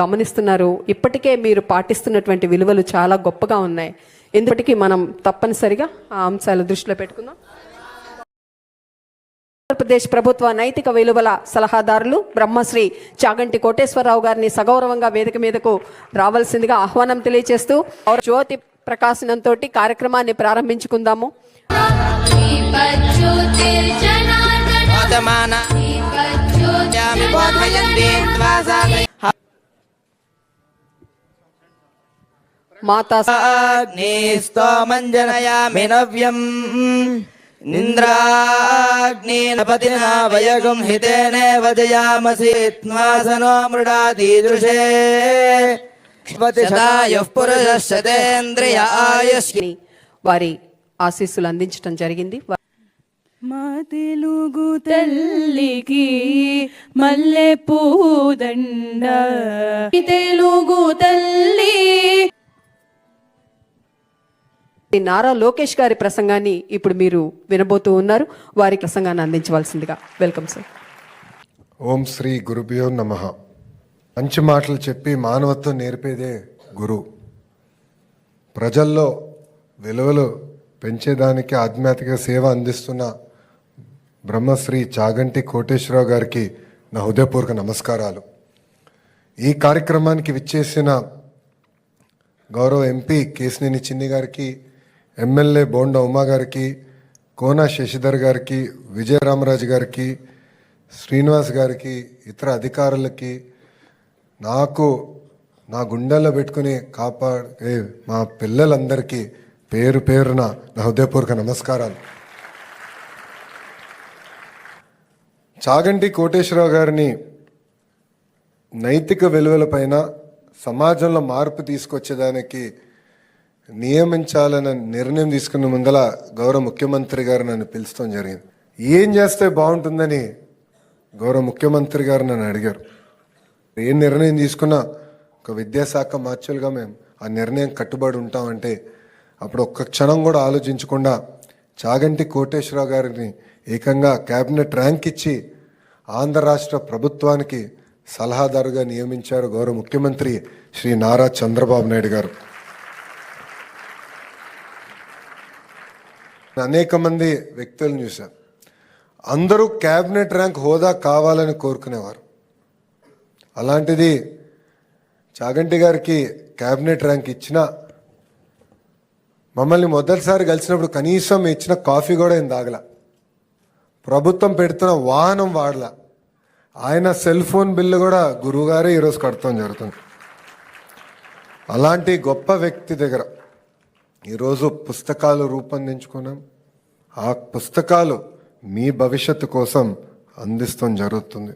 గమనిస్తున్నారు. ఇప్పటికే మీరు పాటిస్తున్నటువంటి విలువలు చాలా గొప్పగా ఉన్నాయి. ఎందుకటికి మనం తప్పనిసరిగా ఆ అంశాలు దృష్టిలో పెట్టుకుందాం. ఆంధ్రప్రదేశ్ ప్రభుత్వ నైతిక విలువల సలహాదారులు బ్రహ్మశ్రీ చాగంటి కోటేశ్వరరావు గారిని సగౌరవంగా వేదిక మీదకు రావాల్సిందిగా ఆహ్వానం తెలియజేస్తూ జ్యోతి ప్రకాశనంతో కార్యక్రమాన్ని ప్రారంభించుకుందాము. दीपज्योतिर्जनार्दन वर्तमान यामि बोधयन्ति त्वा साधय మాతా अग्निस्तोमञ्जनयामि नव्यम् निन्द्राग्निनपतिना वयगुं हितेनेव जयामसि त्वासनो मृडादीदृशे शतायुः पुरुषः शतेन्द्रिय आयुष्य వారి ఆశీస్సులు అందించడం జరిగింది మా తెలుగు తల్లికి మల్లె పూదండ తెలుగు తల్లి నారా లోకేష్ గారి ప్రసంగాన్ని ఇప్పుడు మీరు వినబోతూ ఉన్నారు. వారి ప్రసంగాన్ని అందించవలసిందిగా వెల్కమ్ సార్ ఓం శ్రీ గురుభ్యో నమ. మంచి మాటలు చెప్పి మానవత్వం నేర్పేదే గురు. ప్రజల్లో విలువలు పెంచేదానికి ఆధ్యాత్మిక సేవ అందిస్తున్న బ్రహ్మశ్రీ చాగంటి కోటేశ్వరరావు గారికి నా హృదయపూర్వక నమస్కారాలు. ఈ కార్యక్రమానికి విచ్చేసిన గౌరవ ఎంపీ కేసినేని చిన్ని గారికి ఎమ్మెల్యే బోండ ఉమా గారికి కోన శశిధర్ గారికి విజయరామరాజు గారికి శ్రీనివాస్ గారికి ఇతర అధికారులకి నాకు నా గుండెల్లో పెట్టుకుని కాపాడే మా పిల్లలందరికీ పేరు పేరున నా హృదయపూర్వక నమస్కారాలు. చాగంటి కోటేశ్వరరావు గారిని నైతిక విలువలపైన సమాజంలో మార్పు తీసుకొచ్చేదానికి నియమించాలన్న నిర్ణయం తీసుకున్న ముందల గౌరవ ముఖ్యమంత్రి గారు నన్ను పిలుస్తాం జరిగింది. ఏం చేస్తే బాగుంటుందని గౌరవ ముఖ్యమంత్రి గారు నన్ను అడిగారు. ఏ నిర్ణయం తీసుకున్నా ఒక విద్యాశాఖ మార్చులుగా మేము ఆ నిర్ణయం కట్టుబడి ఉంటామంటే అప్పుడు ఒక్క క్షణం కూడా ఆలోచించకుండా చాగంటి కోటేశ్వరరావు గారిని ఏకంగా క్యాబినెట్ ర్యాంక్ ఇచ్చి ఆంధ్ర రాష్ట్ర ప్రభుత్వానికి సలహాదారుగా నియమించారు గౌరవ ముఖ్యమంత్రి శ్రీ నారా చంద్రబాబు నాయుడు గారు. అనేక మంది వ్యక్తులను చూశాను అందరూ క్యాబినెట్ ర్యాంక్ హోదా కావాలని కోరుకునేవారు. అలాంటిది చాగంటి గారికి క్యాబినెట్ ర్యాంక్ ఇచ్చిన మమ్మల్ని మొదటిసారి కలిసినప్పుడు కనీసం ఇచ్చిన కాఫీ కూడా ఏం తాగల. ప్రభుత్వం పెడుతున్న వాహనం వాడల. ఆయన సెల్ ఫోన్ బిల్లు కూడా గురువుగారే ఈరోజు కడతాం జరుగుతుంది. అలాంటి గొప్ప వ్యక్తి దగ్గర ఈరోజు పుస్తకాలు రూపొందించుకున్నాం. ఆ పుస్తకాలు మీ భవిష్యత్తు కోసం అందిస్తాం జరుగుతుంది.